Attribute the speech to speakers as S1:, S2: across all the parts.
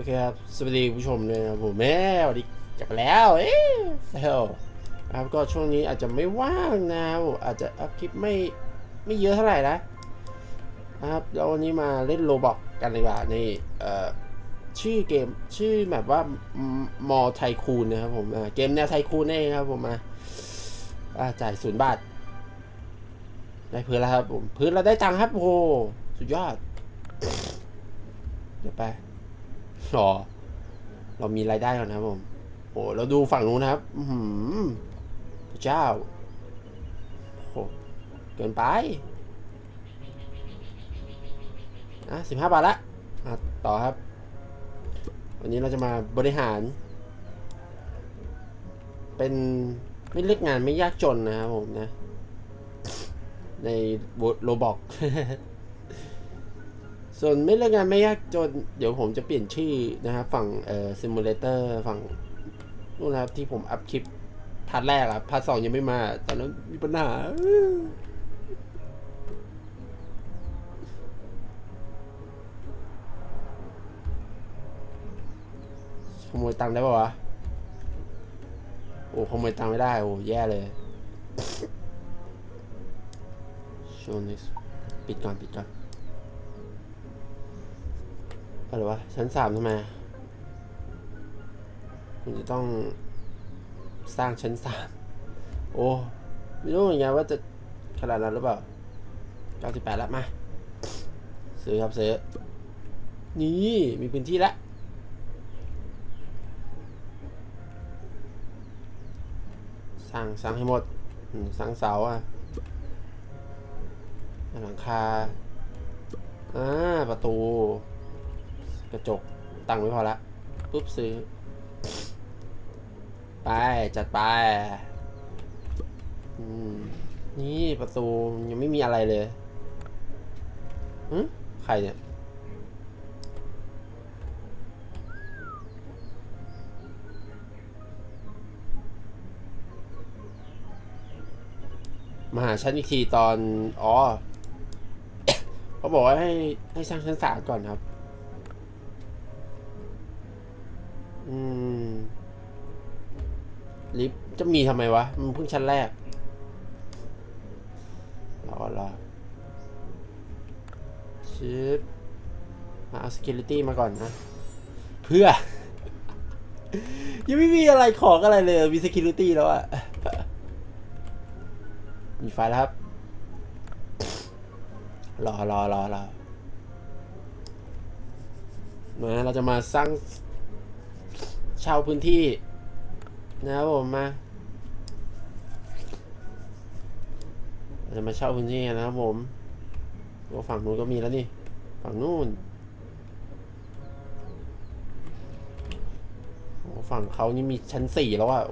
S1: อเคครับ สวัสดีผู้ชมเลยนะครับผมแม่สวัสดีกลับมาแล้ว เอ๊ะเฮลครับก็ช่วงนี้อาจจะไม่ว่างนะครับอาจจะอัพคลิปไม่ไม่เยอะเท่าไหร่นะครับแล้ววันนี้มาเล่นโลบอกกันเลยว่าในเอ่อชื่อเกมชื่อแบบว่ามอไทคูนนะครับผมเกมแนวไทคูนเองครับผมมาอ่าจ่ายศูนย์บาทได้พื้นแล้วครับผมพื้นเราได้ตังค์ครับโอ้สุดยอด เดี๋ยวไป รอ เรามีรายได้ก่อนนะครับผมโอ้เราดูฝั่งนู้นนะครับ อือหือพระเจ้าโหเกินไป อะสิบห้าบาทละ อะ ต่อครับ วันนี้เราจะมาบริหาร เป็นไม่เลือกงานไม่ยากจนนะครับผมนะ ในโรบอก ส่วนไม่เลือกงานไม่ยากจน เดี๋ยวผมจะเปลี่ยนชื่อนะครับฝั่งเอ่อซิมูเลเตอร์ฝั่งนู่นนะครับที่ผมอัพคลิปพาร์ทแรกอะพาร์ทสองยังไม่มา ตอนนั้นมีปัญหาขโมยตังค์ได้ปะวะ โอ้ขโมยตังค์ไม่ได้ โอ้แย่เลยช่วงนี้ปิดก่อน ปิดก่อน อะไรวะ ชั้นสามทำไมคุณจะต้องสร้างชั้นสามโอ้ ไม่รู้เหมือนกันว่าจะขนาดนั้นหรือเปล่าเก้าสิบแปดแล้วมา ซื้อครับซื้อ นี่ มีพื้นที่แล้วสร้างสร้างให้หมดสร้างเสาอะหลังคาอ่าประตู กระจก ตั้งไว้พอละ ปุ๊บซื้อ ไป จัดไป อืม นี่ประตูยังไม่มีอะไรเลยหึใครเนี่ย มาหาฉันอีกทีตอน อ๋อ เขาบอกว่าให้ให้สร้างชั้นสามก่อนครับ ลิฟต์จะมีทำไมวะ มันเพิ่งชั้นแรกรอรอชิปมาเอา security มาก่อนนะ เพื่อ ยังไม่มีอะไรของอะไรเลย มี security แล้วอะมีไฟแล้วครับ รอรอรอรอมาเราจะมาสร้างเช่าพื้นที่ นะครับผมมาจะมาเช่าพื้นที่นะครับผมโอ้ฝั่งนู้นก็มีแล้วนี่ ฝั่งนู้นโอ้ฝั่งเขานี่มีชั้นสี่แล้วอะ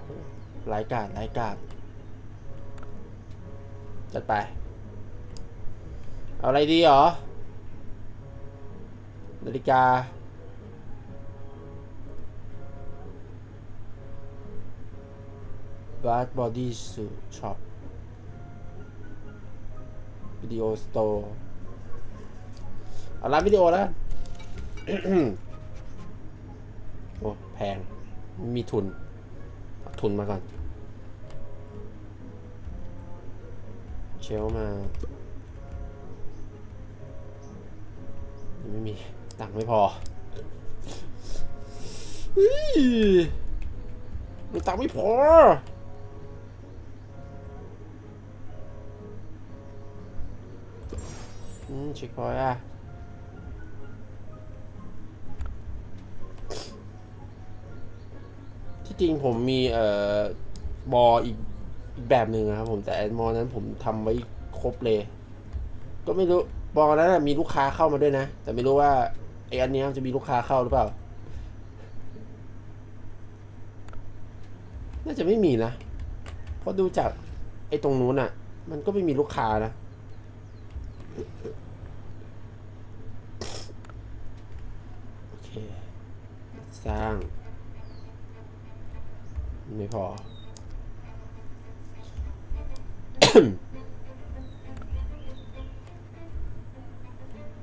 S1: รายกาดรายกาดจัดไป เอาอะไรดีหรอ นาฬิกา บาร์บอดี้สูช็อปวิดีโอสโตร์เอาร้านวิดีโอแล้วโอ้แพง มีทุน ทุนมาก่อน เชลมายังไม่มี ตังค์ไม่พอเฮ้ยมันตังค์ไม่พอ อืมเช็คพอยต์อะที่จริงผมมีเอ่อบออีกอีกแบบหนึ่งนะครับผมแต่ไอ้มอนั้นผมทำไว้ครบเลย ก็ไม่รู้บอนั้นนะมีลูกค้าเข้ามาด้วยนะ แต่ไม่รู้ว่าไออันเนี้ยจะมีลูกค้าเข้าหรือเปล่า น่าจะไม่มีนะเพราะดูจากไอ้ตรงนู้นอะ มันก็ไม่มีลูกค้านะ โอเค สร้าง ไม่พอ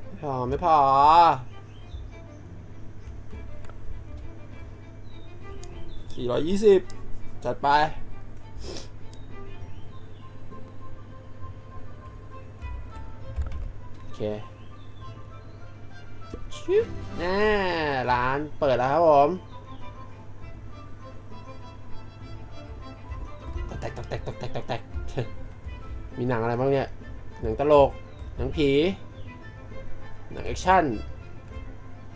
S1: ไม่พอ ไม่พอ สี่ร้อยยี่สิบจัดไปโอเคชิบ แน่ร้านเปิดแล้วครับผมแตกแตกตกแตกแตกแตกมีหนังอะไรบ้างเนี่ย หนังตลก หนังผี หนังแอคชั่น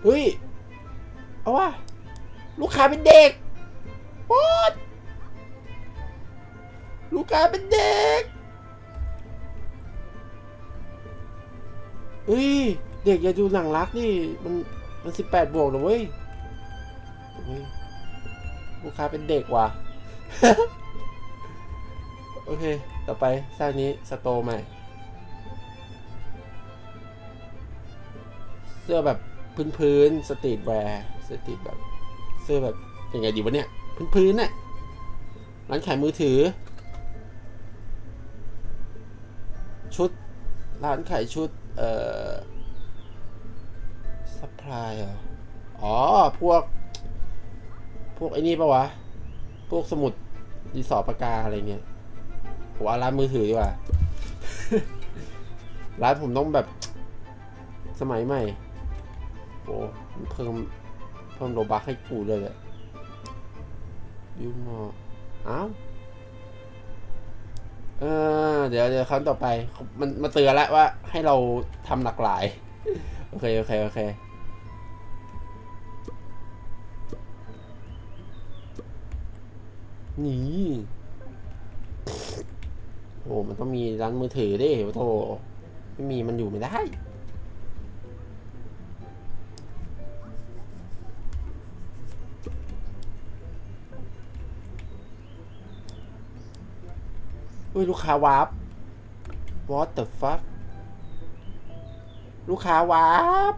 S1: เฮ้ย เอาว่าลูกค้าเป็นเด็กโอ๊ตลูกค้าเป็นเด็กเฮ้ย เด็กอย่าดูหนังรักนี่มัน มันสิบแปดบวกนะเว้ยเฮ้ยลูกค้าเป็นเด็กว่ะ โอเค ต่อไปสร้างนี้สโตใหม่ เสื้อแบบพื้นๆสตรีทแวร์สตรีทแบบ เสื้อแบบยังไงดีวะเนี่ย พื้นๆน่ะร้านขายมือถือ ชุด ร้านขายชุด เอ่อ พพลายเหรอ อ๋อ พวก พวกไอ้นี่ปะวะ พวกสมุดดินสอปากกาอะไรเงี้ยผมว่าร้านมือถือดีกว่า ร้านผมต้องแบบ สมัยใหม่ โอ้เพิ่มเพิ่มโลบักให้กูเลยแหละยูมออ้าวเออเดี๋ยวเดี๋ยวครั้งต่อไป มันมาเตือนแล้วว่าให้เราทำหลากหลาย โอเค โอเค โอเค นี่โอ้มันต้องมีร้านมือถือดิโธ่ไม่มีมันอยู่ไม่ได้ อุ้ย ลูกค้าวาร์ป what the fuck ลูกค้าวาร์ป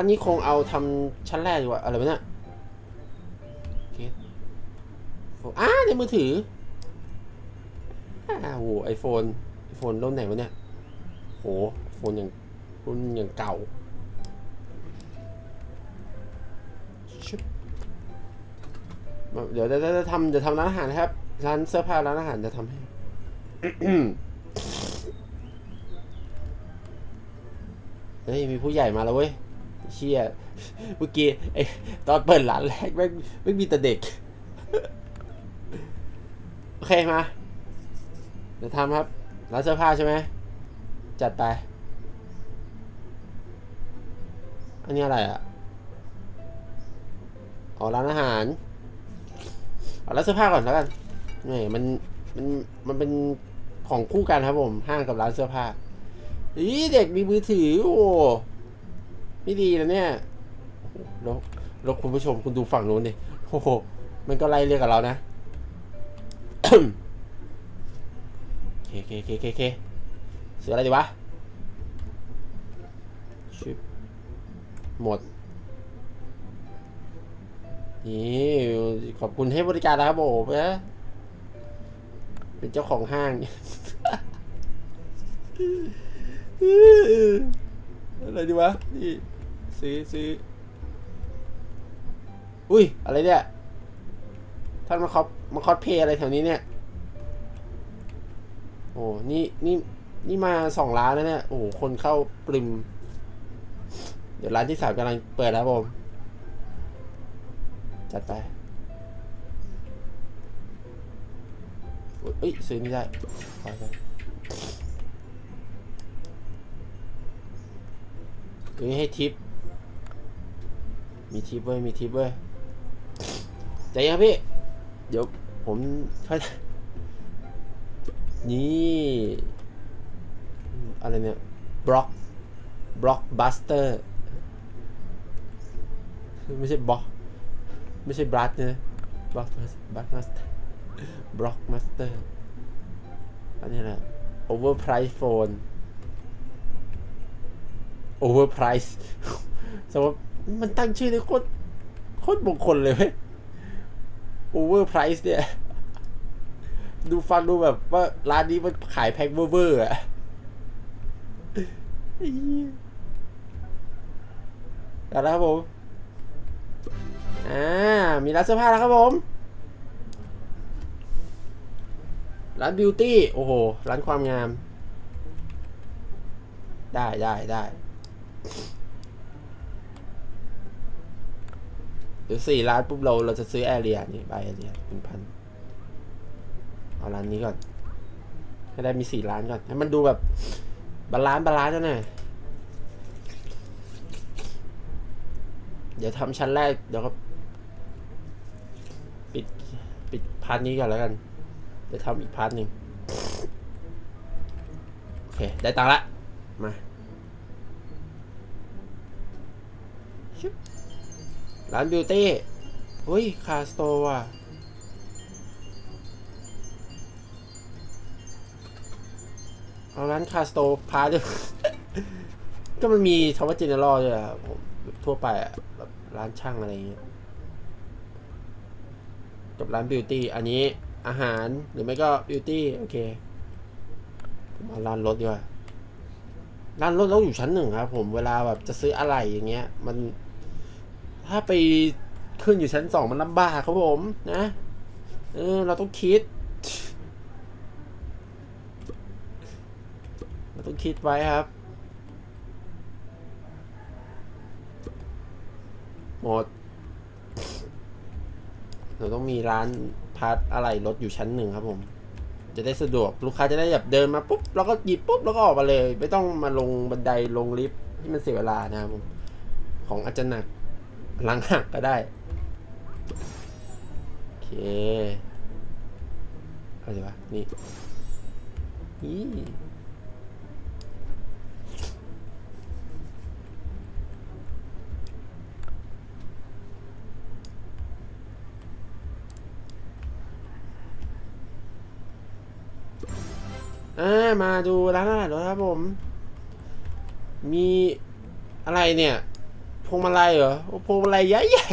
S1: พันนี้คงเอาทำชั้นแรกดีกว่า อะไรวะเนี่ยโอเคอ่าในมือถืออ้าโหไอโฟนไอโฟนรุ่นไหนวะเนี่ย โหโฟนอย่างรุ่นอย่างเก่าชเดี๋ยวจะจะทำจะทำร้านอาหารนะครับ ร้านเสื้อผ้าร้านอาหารจะทำให้เฮ้ยมีผู้ใหญ่มาแล้วเว้ย เชี่ยเมื่อกี้ไอตอนเปิดร้านแรกไม่ไม่มีแต่เด็ก โอเคมา เดี๋ยวทำครับ ร้านเสื้อผ้าใช่ไหม จัดไป อันนี้อะไรอะอ๋อร้านอาหารเอาร้านเสื้อผ้าก่อนแล้วกันนี่มันมันมันเป็นของคู่กันครับผม ห้างกับร้านเสื้อผ้าอีเด็กมีมือถือโอ้ ไม่ดีนะเนี่ยแล้วแล้วคุณผู้ชมคุณดูฝั่งนู้นดิโอ้โหมันก็ไล่เรียกกับเรานะเคเคเคเคเคเสืออะไรดีวะชิบหมดนี่ขอบคุณให้บริการนะครับผมนะเป็นเจ้าของห้างอะไรดีวะนี่ ซื้อซื้ออุ้ย อะไรเนี่ยท่านมาคอปมาคอสเพย์อะไรแถวนี้เนี่ย โอ้นี่นี่นี่มาสองร้านแล้วเนี่ย โอ้โหคนเข้าปริม เดี๋ยวร้านที่สามกำลังเปิดแล้วผม จัดไปเอ้ยซื้อไม่ได้ไปไปเฮ้ยให้ทิป มีทิปเว้ย มีทิปเว้ย ใจเย็นครับพี่ เดี๋ยวผมค่อยนี่ อะไรเนี่ย บล็อก บล็อกบัสเตอร์ ไม่ใช่บล็อก ไม่ใช่บลัสนะบล็อกบัสมาสเตอร์ บล็อกมาสเตอร์ อันนี้แหละโอเวอร์ไพรส์โฟนโอเวอร์ไพรส์สมมติ มันตั้งชื่อได้โคตรโคตรมงคลเลยเว้ยโอเวอร์ไพรส์เนี่ย ดูฟังดูแบบว่าร้านนี้มันขายแพ็คเวอร์อะไอ้เหี้ยเอาละครับผม อ่า มีร้านเสื้อผ้าแล้วครับผม ร้านบิวตี้ โอ้โห ร้านความงาม ได้ได้ได้ เดี๋ยวสี่ร้านปุ๊บเราเราจะซื้อแอเรียนี่ใบแอเรียหนึ่งพันเอาร้านนี้ก่อนให้ได้มีสี่ร้านก่อนให้มันดูแบบบาลานซ์บาลานซ์หน่อยเดี๋ยวทำชั้นแรกเดี๋ยวก็ปิดปิดพาร์ทนี้ก่อนแล้วกัน เดี๋ยวทำอีกพาร์ทหนึ่งโอเค ได้ตังค์ละ มาชึบ ร้านบิวตี้เฮ้ย คาสโตว่ะเอาร้านคาสโตพาด้วยก็มันมีทาวเจเนอรอด้วยอะผมทั่วไปอะแบบร้านช่างอะไรอย่างเงี้ยกับร้านบิวตี้อันนี้อาหารหรือไม่ก็บิวตี้โอเคผมเอาร้านรถดีกว่าร้านรถเราอยู่ชั้นหนึ่งครับผมเวลาแบบจะซื้ออะไรอย่างเงี้ย มัน ถ้าไปขึ้นอยู่ชั้นสองมันลำบากครับผมนะ เออ เราต้องคิด เราต้องคิดไว้ครับ หมด เราต้องมีร้านพาร์ทอะไรรถอยู่ชั้นหนึ่งครับผม จะได้สะดวกลูกค้าจะได้แบบเดินมาปุ๊บแล้วก็หยิบปุ๊บแล้วก็ออกมาเลย ไม่ต้องมาลงบันไดลงลิฟต์ที่มันเสียเวลานะครับผม ของอาจจะหนัก หลังหักก็ได้ โอเคอะไรวะ นี่นี่อ่ามาดูร้านอาหารรถครับผม มีอะไรเนี่ย พวงมาลัยเหรอพวงมาลัยใหญ่ใหญ่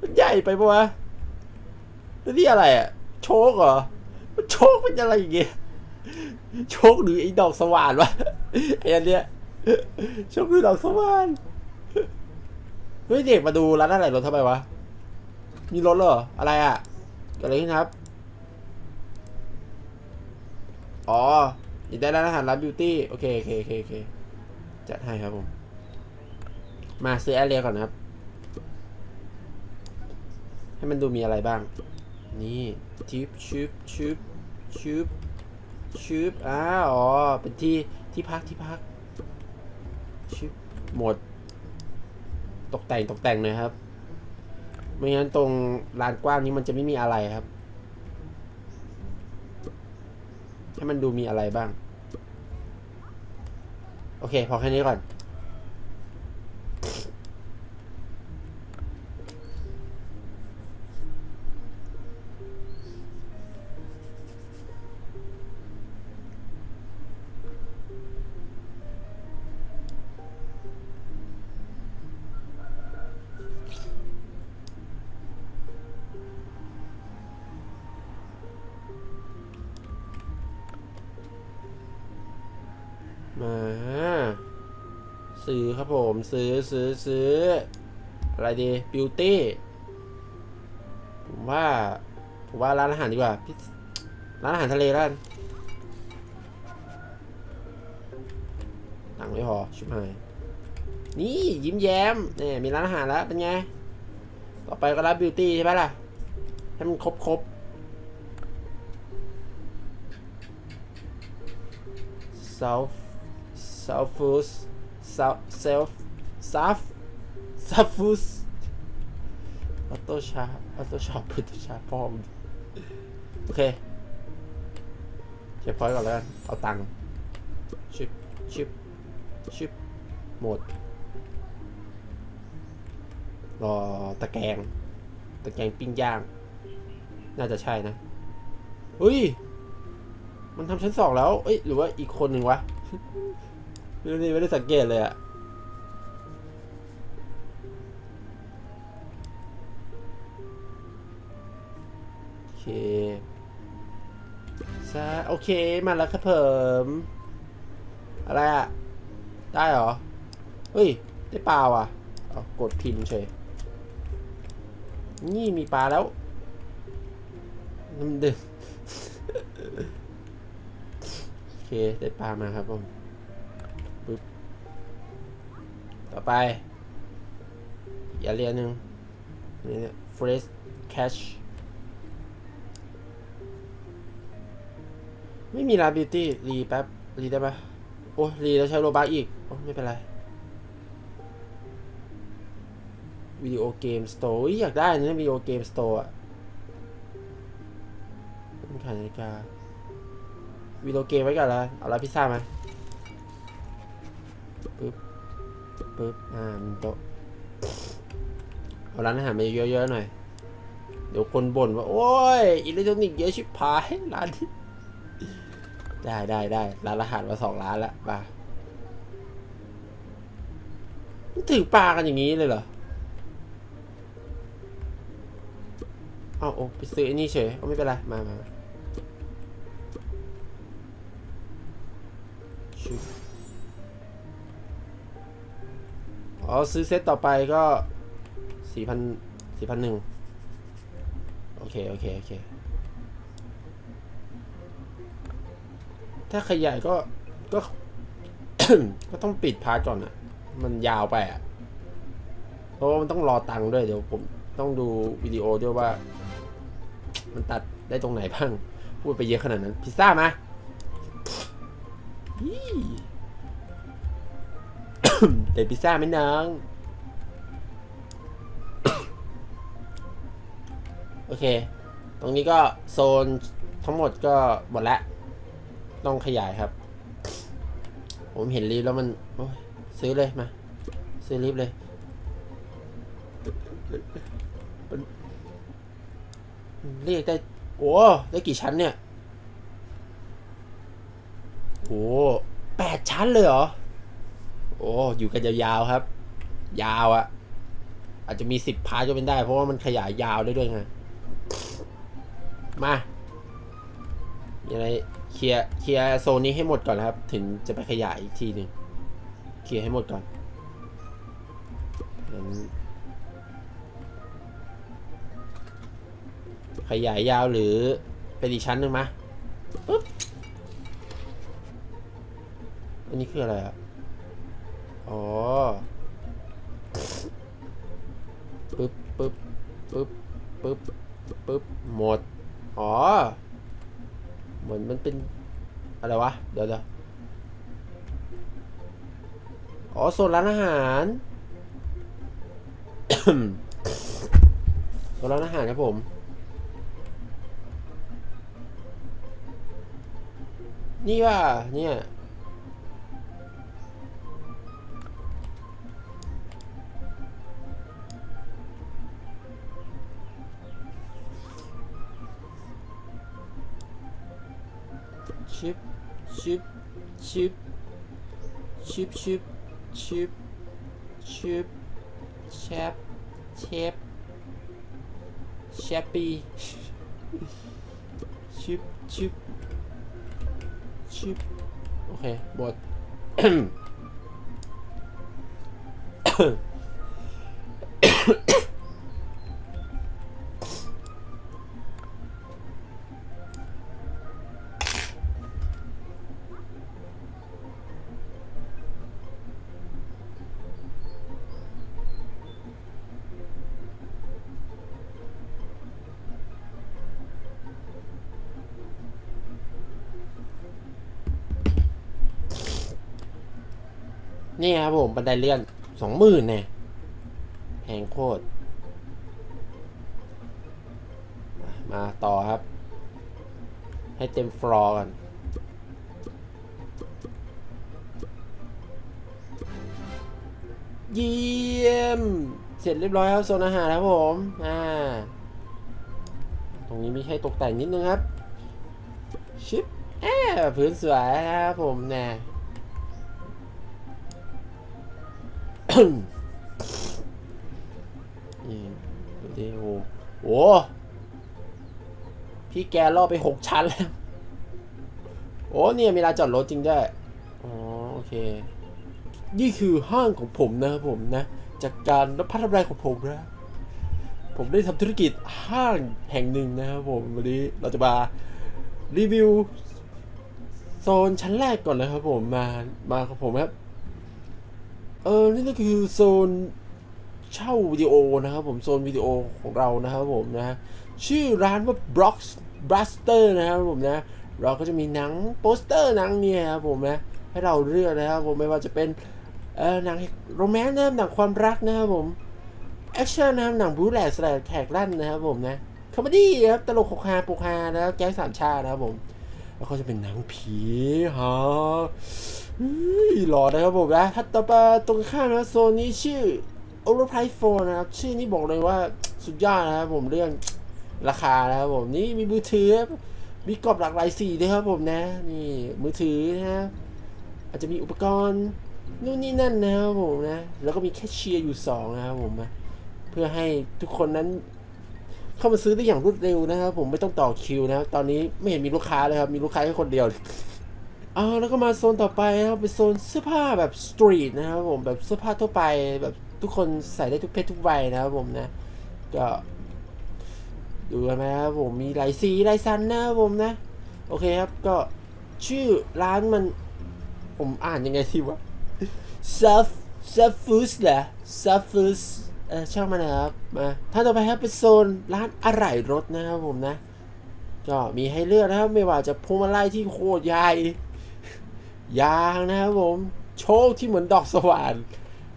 S1: มันใหญ่ไปปะวะแล้วนี่อะไรอะโชคเหรอมันโชคเป็นอะไรอย่างเงี้ยโชคหรือไอ้ดอกสว่านวะไอ้อันเนี้ยโชคหรือดอกสว่านเฮ้ยเด็กมาดูร้านอะไรรถทำไมวะมีรถเหรออะไรอะเกิดอะไรขึ้นครับ อ๋ออยากได้ร้านอาหารร้านบิวตี้โอเคโอเคโอเคโอเคจัดให้ครับผม มาซื้อแอเรียก่อนนะครับ ให้มันดูมีอะไรบ้าง นี่ชิปชิปชิปชิปชิปอ้าอ๋อ เป็นที่ที่พักที่พักชิปหมด ตกแต่งตกแต่งหน่อยครับ ไม่งั้นตรงลานกว้างนี้มันจะไม่มีอะไรครับ ให้มันดูมีอะไรบ้าง โอเค พอแค่นี้ก่อน ครับผมซื้อซื้อซื้ออะไรดีบิวตี้ผมว่าผมว่าร้านอาหารดีกว่าร้านอาหารทะเลร้านตังไม่พอชิบหายนี่ยิ้มแย้มเนี่ยมีร้านอาหารแล้วเป็นไงต่อไปก็ร้านบิวตี้ใช่ไหมล่ะให้มันครบครบ South South Foods South Self South South Foods ออโต้ชาออโต้ช็อปออโต้ชาพร้อมโอเคเช็คพอยต์ก่อนแล้วกันเอาตังค์ชิปชิปชิปหมด รอตะแกรงตะแกรงปิ้งย่าง น่าจะใช่นะเฮ้ย มันทำชั้นสองแล้ว เอ้ย หรือว่าอีกคนหนึ่งวะ ไม่รู้นี่ไม่ได้สังเกตเลยอะโอเคซะโอเคมาแล้วครับเพิ่มอะไรอะได้เหรอเฮ้ย ได้ปลาว่ะเอากดพิมพ์เฉย นี่มีปลาแล้วน้ำดึงโอเค ได้ปลามาครับผม ต่อไป อย่าเรียนหนึ่งนี่เนี่ย fresh cash ไม่มีลาบิวตี้รีแป๊บ รีได้ปะโอ้รีแล้วใช้โลบักอีก โอ้ ไม่เป็นไร วิดีโอเกมสโตร์อยากได้นะวิดีโอเกมสโตร์อะขายนาฬิกาวิดีโอเกมไว้ก่อนละเอาละพิซซ่ามา ปึ๊บ อ่ามีโต๊ะเอาร้านอาหารมาเยอะๆหน่อย เดี๋ยวคนบ่นว่า โอ้ยอิเล็กทรอนิกส์เยอะชิบหายร้านนี้ได้ได้ได้ร้านอาหารมาสองร้านละมามันถือปลากันอย่างนี้เลยเหรอเอาโอ้ไปซื้อไอ้นี่เฉยเอาไม่เป็นไร มามา อ๋อซื้อเซตต่อไปก็สี่พันสี่พันหนึ่งโอเค โอเค โอเค ถ้าขยายก็ก็ ก็ต้องปิดพาร์ทก่อนอะมันยาวไปอะเพราะว่ามันต้องรอตังค์ด้วยเดี๋ยวผมต้องดูวิดีโอด้วยว่า มันตัดได้ตรงไหนบ้าง พูดไปเยอะขนาดนั้น พิซซ่ามา อี้เป็นพิซซ่าไหมน้องโอเค ตรงนี้ก็โซนทั้งหมดก็หมดแล้วต้องขยายครับ ผมเห็นรีฟแล้วมันซื้อเลยมา ซื้อรีฟเลย เรียกได้ โอ้ได้กี่ชั้นเนี่ย โอ้แปดชั้นเลยเหรอ โอ้อยู่กันยาวๆครับ ยาวอะอาจจะมีสิบพาร์ทก็เป็นได้ เพราะว่ามันขยายยาวได้ด้วยไงมามีอะไรเคลียร์เคลียร์โซนนี้ให้หมดก่อนนะครับ ถึงจะไปขยายอีกทีหนึ่งเคลียร์ให้หมดก่อนขยายยาวหรือเป็นอีกชั้นหนึ่งมะปึ๊บอันนี้คืออะไรอะ อ๋อปึ๊บปึ๊บปึ๊บปึ๊บปึ๊บหมด อ๋อ เหมือนมันเป็น อะไรวะ เดี๋ยวเดี๋ยวอ๋อโซนร้านอาหารโซนร้านอาหารครับผม นี่ว่าเนี่ย ชิปชิปชิปชิปชิปชิปชิปแนี่ครับผมบันไดเลื่อนสองหมื่นเนี่ยแพงโคตรมามาต่อครับ ให้เต็มฟลอร์ก่อนเยี่ยม เสร็จเรียบร้อยครับโซนอาหารครับผม อ่า ตรงนี้ไม่ใช่ตกแต่งนิดนึงครับ ชิปแอบพื้นสวยนะครับผมแน่ นี่ดูดิโอ้โหพี่แกล่อไปหกชั้นแล้วโอ้เนี่ยมีลานจอดรถจริงด้วยอ๋อโอเค นี่คือห้างของผมนะครับผมนะ จากการรับพัฒนาของผมนะผมได้ทำธุรกิจห้างแห่งหนึ่งนะครับผมวันนี้เราจะมารีวิวโซนชั้นแรกก่อนนะครับผมมามากับผมครับ เออนี่ก็คือโซนเช่าวิดีโอนะครับผมโซนวิดีโอของเรานะครับผมนะชื่อร้านว่า Brox Buster นะครับผมนะ เราก็จะมีหนังโปสเตอร์หนังเนี่ยครับผมนะให้เราเลือกนะครับผมไม่ว่าจะเป็นเออหนังโรแมนต์นะครับหนังความรักนะครับผมแอคชั่นนะครับหนังบู๊แหลกแสลกแขกลั่นนะครับผมนะคอมเมดี้ครับตลกหกฮาปกฮานะครับแก๊งสามชาตินะครับผมแล้วก็จะเป็นหนังผีฮะ หล่อนะครับผมนะถัดต่อไปตรงข้ามนะโซนนี้ชื่อ Overprice Phone นะครับ ชื่อนี้บอกเลยว่าสุดยอดนะครับผมเรื่องราคานะครับผมนี่มีมือถือ มีกรอบหลากหลายสีด้วยครับผมนะ นี่มือถือนะ อาจจะมีอุปกรณ์นู่นนี่นั่นนะครับผมนะ แล้วก็มีแคชเชียร์อยู่สองนะครับผมนะเพื่อให้ทุกคนนั้น เข้ามาซื้อได้อย่างรวดเร็วนะครับผมไม่ต้องต่อคิวนะครับตอนนี้ไม่เห็นมีลูกค้าเลยครับ มีลูกค้าแค่คนเดียว อาแล้วก็มาโซนต่อไปนะครับเป็นโซนเสื้อผ้าแบบสตรีทนะครับผมแบบเสื้อผ้าทั่วไปแบบทุกคนใส่ได้ทุกเพศทุกวัยนะครับผมนะก็ดูกันไหมครับผมมีหลายสีหลายสันนะครับผมนะ โอเคครับก็ชื่อร้านมัน ผมอ่านยังไงทีวะ Surf Surf Foods เหรอ Surf Foods เออช่างมันนะครับมาท่านต่อไปครับเป็นโซนร้านอะไหล่รถนะครับผมนะ ก็มีให้เลือกนะครับไม่ว่าจะพวงมาลัยที่โคตรใหญ่ ยางนะครับผมโชคที่เหมือนดอกสว่าน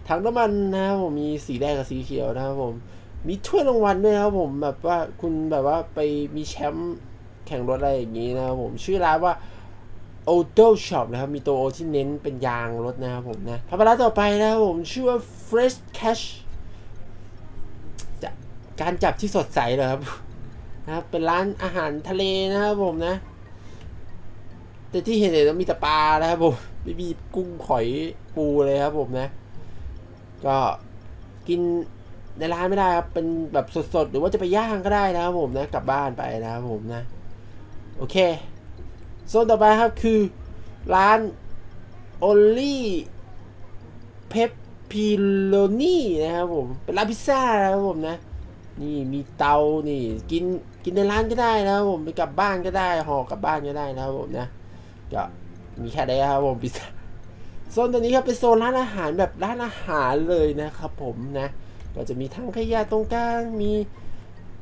S1: ถังน้ำมันนะครับผมมีสีแดงกับสีเขียวนะครับผม มีถ้วยรางวัลด้วยนะครับผมแบบว่าคุณแบบว่าไปมีแชมป์แข่งรถอะไรอย่างนี้นะครับผมชื่อร้านว่า Auto Shop นะครับมีตัว O ที่เน้นเป็นยางรถนะครับผมนะพาไปร้านต่อไปนะครับผมชื่อว่า Fresh Cash การจับที่สดใสเหรอครับนะครับเป็นร้านอาหารทะเลนะครับผมนะ แต่ที่เห็นเนี่ยมีแต่ปลานะครับผมไม่มีกุ้งหอยปูเลยครับผมนะ ก็กินในร้านไม่ได้ครับเป็นแบบสดๆ หรือว่าจะไปย่างก็ได้นะครับผมนะ กลับบ้านไปนะครับผมนะ โอเคโซนต่อไปครับคือร้าน Only Pepperoni นะครับผม เป็นร้านพิซซ่านะครับผมนะ นี่มีเตานี่กินกินในร้านก็ได้นะครับผมไปกลับบ้านก็ได้ห่อกลับบ้านก็ได้นะครับผมนะ ก็มีแค่นี้ครับผมพิซซ่าโซนตัวนี้ครับเป็นโซนร้านอาหารแบบร้านอาหารเลยนะครับผมนะ ก็จะมีทั้งขยะตรงกลาง มี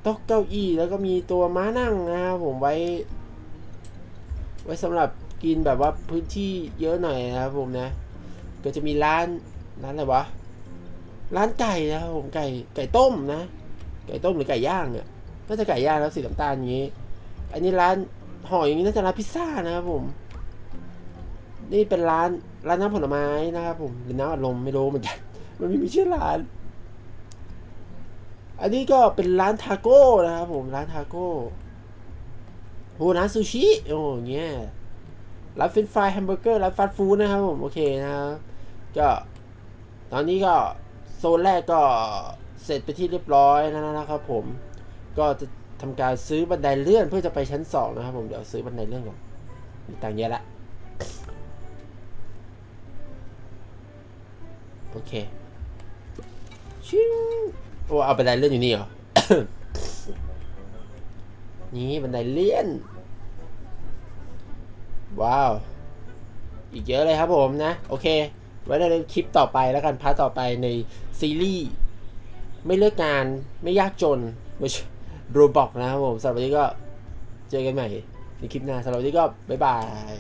S1: โต๊ะเก้าอี้แล้วก็มีตัวม้านั่งนะครับผมไว้ ไว้สำหรับกินแบบว่าพื้นที่เยอะหน่อยนะครับผมนะ ก็จะมีร้านร้านอะไรวะร้านไก่นะครับผมไก่ไก่ต้มนะ ไก่ต้มหรือไก่ย่างเนี่ยน่าจะไก่ย่างแล้วสีน้ำตาลอย่างนี้ อันนี้ร้านห่ออย่างนี้น่าจะร้านพิซซ่านะครับผม นี่เป็นร้านร้านน้ำผลไม้นะครับผมหรือน้ำอัดลมไม่รู้เหมือนกันมันไม่มีชื่อร้าน อันนี้ก็เป็นร้านทาโก้นะครับผมร้านทาโก้โหร้านซูชิโอ้เงี้ยร้านเฟรนฟรายแฮมเบอร์เกอร์ร้านฟาสต์ฟู้ดนะครับผมโอเคนะครับก็ตอนนี้ก็โซนแรกก็เสร็จไปที่เรียบร้อยแล้วนะครับผมก็จะทำการซื้อบันไดเลื่อนเพื่อจะไปชั้นสองนะครับผมเดี๋ยวซื้อบันไดเลื่อนก่อนมีตังเยอะละ โอเค ชิวโอ้เอาบันไดเลื่อนอยู่นี่เหรอ นี่บันไดเลื่อน ว้าว อีกเยอะเลยครับผมนะ โอเค ไว้ในคลิปต่อไปแล้วกัน พาร์ทต่อไปในซีรีส์ ไม่เลิกงาน ไม่ยากจนไม่ใช่โรบอกนะครับผมสำหรับวันนี้ก็เจอกันใหม่ในคลิปหน้าสำหรับวันนี้ก็บ๊ายบาย